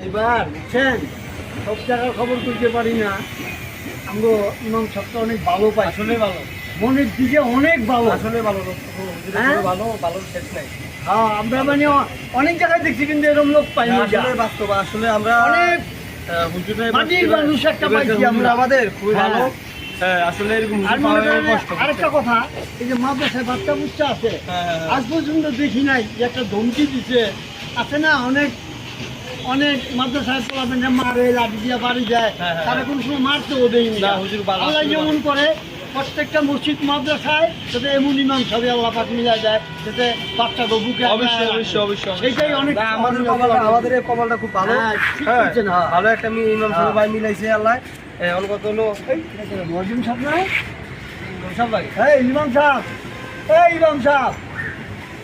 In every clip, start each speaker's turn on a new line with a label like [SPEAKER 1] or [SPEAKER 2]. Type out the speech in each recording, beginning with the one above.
[SPEAKER 1] এবার সব জায়গার খবর তুলতে পারি না। আমগো ইমাম সবটা অনেক ভালো পাই
[SPEAKER 2] আসলে ভালো।
[SPEAKER 1] মনের দিকে অনেক ভালো।
[SPEAKER 2] আসলে ভালো লোক। হুজুরের? পুরো ভালো ভালো শেষ নাই।
[SPEAKER 1] হ্যাঁ আমরা মানে অনেক জায়গায় দেখছি কিন্তু এরকম লোক পাই না।
[SPEAKER 2] আসলে বাস্তব আসলে আমরা
[SPEAKER 1] অনেক
[SPEAKER 2] হুজুরের
[SPEAKER 1] মানুষ একটা পাইছি আমরা।
[SPEAKER 2] আমাদের খুবই। ভালো। হ্যাঁ। আসলে এরকম
[SPEAKER 1] আরেকটা কথা এই যে মাদ্রাসায় বাচ্চা বুচ্চা আছে
[SPEAKER 2] হ্যাঁ, হ্যাঁ, হ্যাঁ।
[SPEAKER 1] আজ পর্যন্ত দেখি নাই যে একটা ধমকি দিছে। আছে না অনেক অনেক মাদ্রাসায় পোলাবেন মারে লাঠি দিয়ে বাড়ি যায়।
[SPEAKER 2] হ্যাঁ, হ্যাঁ,
[SPEAKER 1] তারা
[SPEAKER 2] হ্যাঁ।
[SPEAKER 1] কোনো সময় মারতেও দেয়নি। আল্লাহ যেমন করে প্রত্যেকটা মসজিদ মাদ্রাসায় যাতে এমন ইমাম সবই আল্লাহ পাক মিলা যায় যাতে বাচ্চা বুকে
[SPEAKER 2] অবশ্যই অবশ্যই অবশ্যই
[SPEAKER 1] সেইটাই অনেক
[SPEAKER 2] আমাদের কপালটা আমাদের এই কপালটা খুব ভালো।
[SPEAKER 1] হ্যাঁ, ঠিক
[SPEAKER 2] হ্যাঁ,
[SPEAKER 1] হ্যাঁ।
[SPEAKER 2] ভালো একটা মি ইমাম সাহেব
[SPEAKER 1] হ্যাঁ।
[SPEAKER 2] ভাই মিলাইছে আল্লাহ। এ, অন্য কত হলো?
[SPEAKER 1] মর্জিম সাহেব নাই?
[SPEAKER 2] সব ভাই।
[SPEAKER 1] এই ইমাম সাহেব। এই ইমাম সাহেব।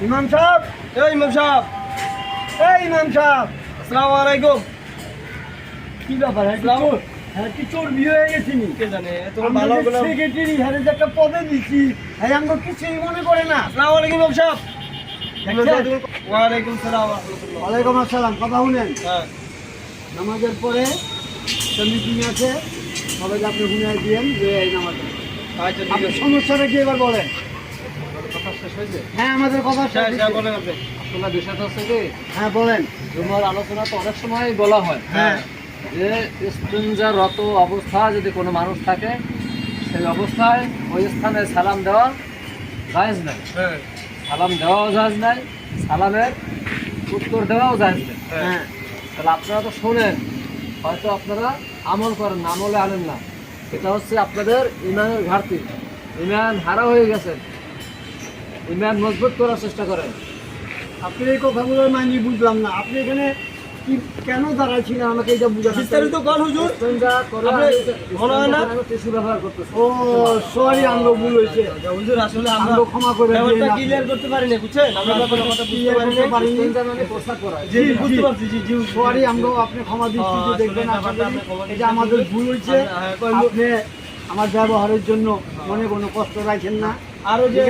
[SPEAKER 1] ইমাম সাহেব?
[SPEAKER 2] এই ইমাম সাহেব।
[SPEAKER 1] এই ইমাম সাহেব।
[SPEAKER 2] আসসালামু আলাইকুম।
[SPEAKER 1] কি ব্যাপার হ্যাঁ চোর হ্যাঁ কি হয়ে গেছি নি?
[SPEAKER 2] কে জানে ভালো
[SPEAKER 1] সেক্রেটারি হ্যাঁ একটা পদে হ্যাঁ কিছুই মনে করে না।
[SPEAKER 2] আসসালামু আলাইকুম ইমাম সাহেব। ইমাম সাহেব,
[SPEAKER 1] দেখছেন?
[SPEAKER 2] তুমি- ওয়ালাইকুম সালাম।
[SPEAKER 1] ওয়ালাইকুম আসসালাম কথা শুনেন।
[SPEAKER 2] হ্যাঁ।
[SPEAKER 1] নামাজের পরে মিটিং আছে সবাইকে আপনি শুনে দিয়েন যে এই নামাজ
[SPEAKER 2] আচ্ছা
[SPEAKER 1] সমস্যাটা কি এবার বলেন?
[SPEAKER 2] কথা শেষ হয়েছে?
[SPEAKER 1] হ্যাঁ আমাদের কথা
[SPEAKER 2] হ্যাঁ
[SPEAKER 1] শেষ
[SPEAKER 2] হ্যাঁ। বলেন আপনি।
[SPEAKER 3] আসলে বিষয়টা হচ্ছে কি?
[SPEAKER 1] হ্যাঁ বলেন।
[SPEAKER 3] তোমার আলোচনা তো অনেক সময় বলা হয়।
[SPEAKER 1] হ্যাঁ।
[SPEAKER 3] যে রত অবস্থা যদি কোনো মানুষ থাকে সেই অবস্থায় ওই স্থানে সালাম দেওয়া জায়েজ নাই।
[SPEAKER 2] হ্যাঁ।
[SPEAKER 3] সালাম দেওয়াও জায়েজ নাই সালামের উত্তর দেওয়াও জায়েজ নেই।
[SPEAKER 1] হ্যাঁ।
[SPEAKER 3] তাহলে আপনারা তো শোনেন হয়তো আপনারা আমল করেন আমলে আনেন না। এটা হচ্ছে আপনাদের ইমানের ঘাটতি। ইমান হারা হয়ে গেছে। ইমান মজবুত করার চেষ্টা করেন।
[SPEAKER 1] আপনি এই কথাগুলো মানি বুঝলাম না। আপনি এখানে কি কেন দাঁড়াইছিলেন আমাকে এটা
[SPEAKER 2] বিস্তারিত হুজুর। না?
[SPEAKER 3] ব্যবহার করতেছে
[SPEAKER 1] ও সরি আমরা ভুল হয়েছে।
[SPEAKER 2] আচ্ছা, হুজুর আসলে আমরা
[SPEAKER 1] আমরা ক্ষমা করে
[SPEAKER 2] ব্যাপারটা ক্লিয়ার করতে পারিনি বুঝছেন? আমরা ব্যাপারটা কথা বুঝতে পারিনি।
[SPEAKER 1] পারিনি।
[SPEAKER 3] মানে পোশাক করা।
[SPEAKER 2] জি জি, বুঝতে পারছি জি জি
[SPEAKER 1] সরি আমরা আপনি ক্ষমা দৃষ্টিতে দেখবেন এটা আমাদের ভুল হয়েছে।
[SPEAKER 2] হ্যাঁ, হ্যাঁ।
[SPEAKER 1] আপনি আমার ব্যবহারের জন্য মনে কোনো কষ্ট রাখেন না।
[SPEAKER 2] আরও যে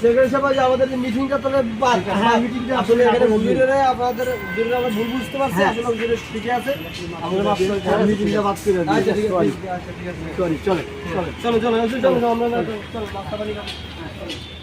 [SPEAKER 2] সেক্রেটারি সাহেব যে আমাদের মিটিংটা তাহলে বাদ।
[SPEAKER 1] হ্যাঁ, মিটিংটা
[SPEAKER 2] আসলে এখানে হুজুরের আপনাদের হুজুরের আমরা ভুল বুঝতে পারছি
[SPEAKER 1] হ্যাঁ।
[SPEAKER 2] আসলে হুজুরের ঠিকই আছে। আমরা করে
[SPEAKER 1] হ্যাঁ, মিটিংটা বাদ করে দিই।
[SPEAKER 2] আচ্ছা ঠিক আছে
[SPEAKER 1] সরি চলে চলে।
[SPEAKER 2] চলো চলো চলো আমরা চলো চলো নাস্তা পানি খাব